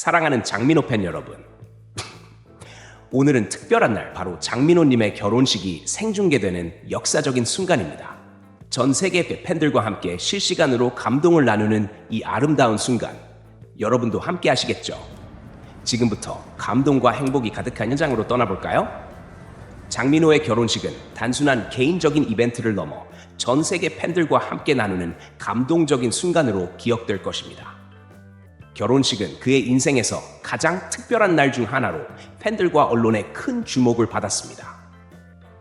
사랑하는 장민호 팬 여러분. 오늘은 특별한 날, 바로 장민호님의 결혼식이 생중계되는 역사적인 순간입니다. 전 세계 팬들과 함께 실시간으로 감동을 나누는 이 아름다운 순간, 여러분도 함께 하시겠죠? 지금부터 감동과 행복이 가득한 현장으로 떠나볼까요? 장민호의 결혼식은 단순한 개인적인 이벤트를 넘어 전 세계 팬들과 함께 나누는 감동적인 순간으로 기억될 것입니다. 결혼식은 그의 인생에서 가장 특별한 날 중 하나로 팬들과 언론의 큰 주목을 받았습니다.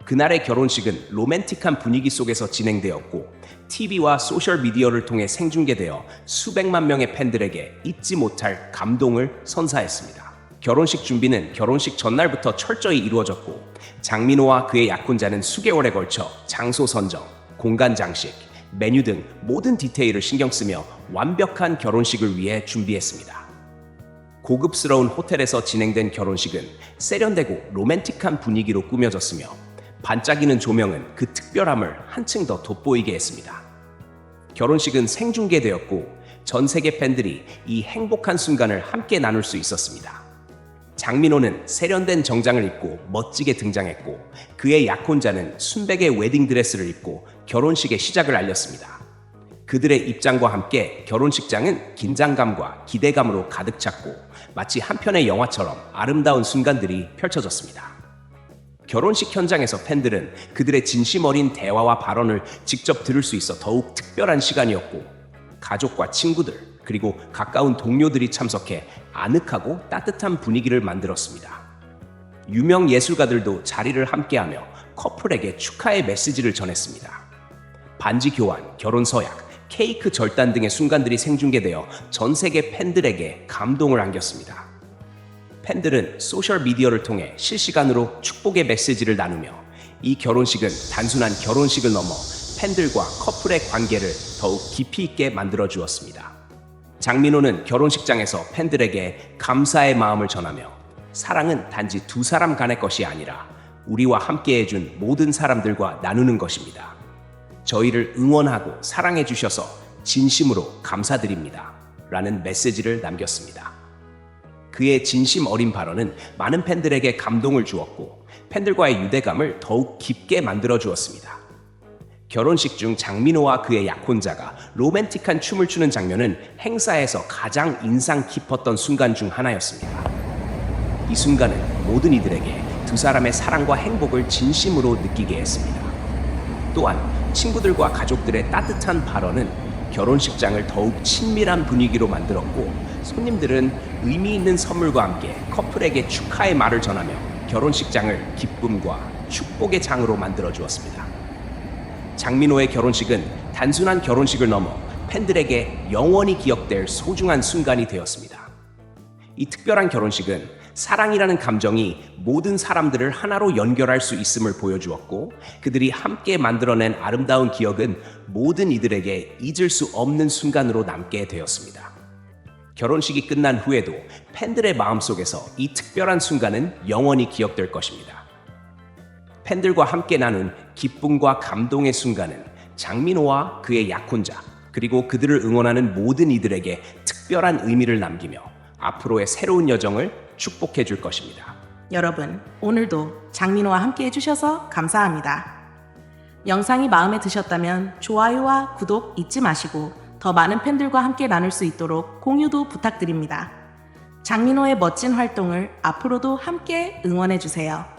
그날의 결혼식은 로맨틱한 분위기 속에서 진행되었고 TV와 소셜 미디어를 통해 생중계되어 수백만 명의 팬들에게 잊지 못할 감동을 선사했습니다. 결혼식 준비는 결혼식 전날부터 철저히 이루어졌고 장민호와 그의 약혼자는 수개월에 걸쳐 장소 선정, 공간 장식, 메뉴 등 모든 디테일을 신경 쓰며 완벽한 결혼식을 위해 준비했습니다. 고급스러운 호텔에서 진행된 결혼식은 세련되고 로맨틱한 분위기로 꾸며졌으며 반짝이는 조명은 그 특별함을 한층 더 돋보이게 했습니다. 결혼식은 생중계되었고 전 세계 팬들이 이 행복한 순간을 함께 나눌 수 있었습니다. 장민호는 세련된 정장을 입고 멋지게 등장했고 그의 약혼자는 순백의 웨딩 드레스를 입고 결혼식의 시작을 알렸습니다. 그들의 입장과 함께 결혼식장은 긴장감과 기대감으로 가득 찼고 마치 한 편의 영화처럼 아름다운 순간들이 펼쳐졌습니다. 결혼식 현장에서 팬들은 그들의 진심 어린 대화와 발언을 직접 들을 수 있어 더욱 특별한 시간이었고 가족과 친구들 그리고 가까운 동료들이 참석해 아늑하고 따뜻한 분위기를 만들었습니다. 유명 예술가들도 자리를 함께하며 커플에게 축하의 메시지를 전했습니다. 반지 교환, 결혼 서약, 케이크 절단 등의 순간들이 생중계되어 전 세계 팬들에게 감동을 안겼습니다. 팬들은 소셜 미디어를 통해 실시간으로 축복의 메시지를 나누며 이 결혼식은 단순한 결혼식을 넘어 팬들과 커플의 관계를 더욱 깊이 있게 만들어 주었습니다. 장민호는 결혼식장에서 팬들에게 감사의 마음을 전하며 사랑은 단지 두 사람 간의 것이 아니라 우리와 함께 해준 모든 사람들과 나누는 것입니다. 저희를 응원하고 사랑해 주셔서 진심으로 감사드립니다. 라는 메시지를 남겼습니다. 그의 진심 어린 발언은 많은 팬들에게 감동을 주었고 팬들과의 유대감을 더욱 깊게 만들어 주었습니다. 결혼식 중 장민호와 그의 약혼자가 로맨틱한 춤을 추는 장면은 행사에서 가장 인상 깊었던 순간 중 하나였습니다. 이 순간은 모든 이들에게 두 사람의 사랑과 행복을 진심으로 느끼게 했습니다. 또한 친구들과 가족들의 따뜻한 발언은 결혼식장을 더욱 친밀한 분위기로 만들었고 손님들은 의미 있는 선물과 함께 커플에게 축하의 말을 전하며 결혼식장을 기쁨과 축복의 장으로 만들어 주었습니다. 장민호의 결혼식은 단순한 결혼식을 넘어 팬들에게 영원히 기억될 소중한 순간이 되었습니다. 이 특별한 결혼식은 사랑이라는 감정이 모든 사람들을 하나로 연결할 수 있음을 보여주었고 그들이 함께 만들어낸 아름다운 기억은 모든 이들에게 잊을 수 없는 순간으로 남게 되었습니다. 결혼식이 끝난 후에도 팬들의 마음속에서 이 특별한 순간은 영원히 기억될 것입니다. 팬들과 함께 나눈 기쁨과 감동의 순간은 장민호와 그의 약혼자 그리고 그들을 응원하는 모든 이들에게 특별한 의미를 남기며 앞으로의 새로운 여정을 축복해 줄 것입니다. 여러분, 오늘도 장민호와 함께 해주셔서 감사합니다. 영상이 마음에 드셨다면 좋아요와 구독 잊지 마시고 더 많은 팬들과 함께 나눌 수 있도록 공유도 부탁드립니다. 장민호의 멋진 활동을 앞으로도 함께 응원해주세요.